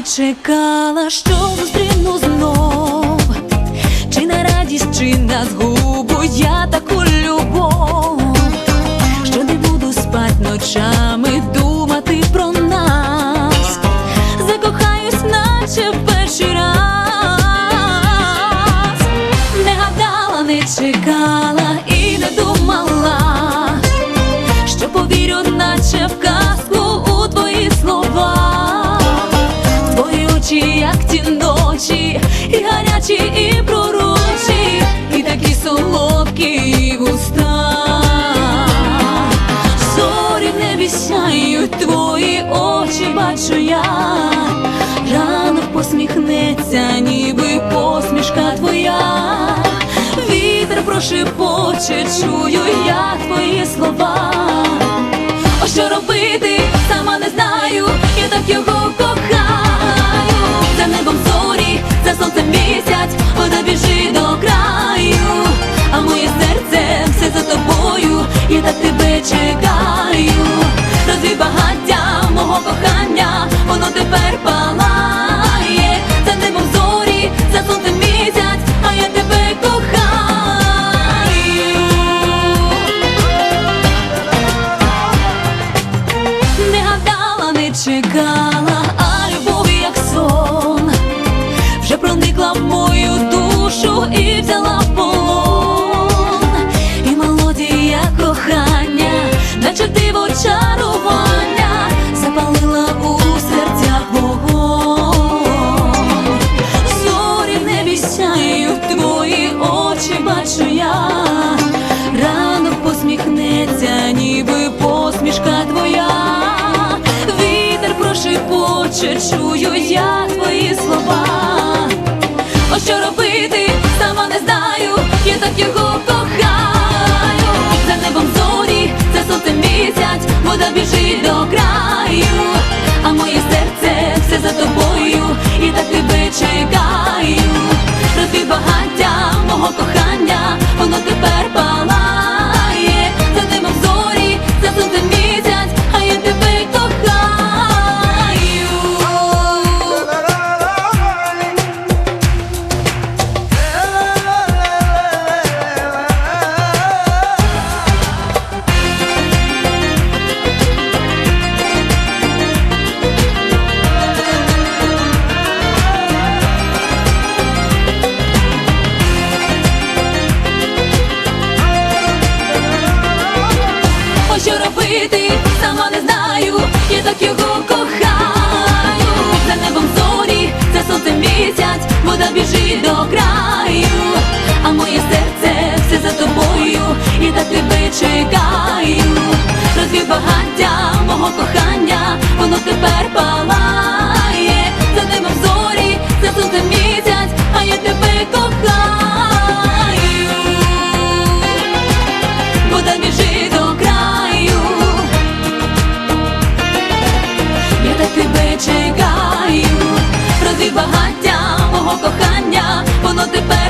чекала, що зустріну знов, чи на радість, чи на згубу я таку любов, що не буду спать ночами думати про нас, закохаюсь, наче в перший раз, як ті ночі, і гарячі, і пророчі, і такі солодкі і густа. Зорі в небі сяють твої очі, бачу я, ранок посміхнеться, ніби посмішка твоя. Вітер прошепоче, чую я твої слова. О, що робити, сама не знаю, я так його гадала, не Вітер чую я твої слова. О, що робити, сама не знаю, я так його кохаю. За небом зорі, за сонцем місяць, вода біжить до краю, Що робити, сама не знаю, я так його кохаю, за небом зорі, за сонцем місяць, вода біжить до краю, а моє серце все за тобою, і так тебе чекаю, розвів багаття мого кохання, воно тебе. no te.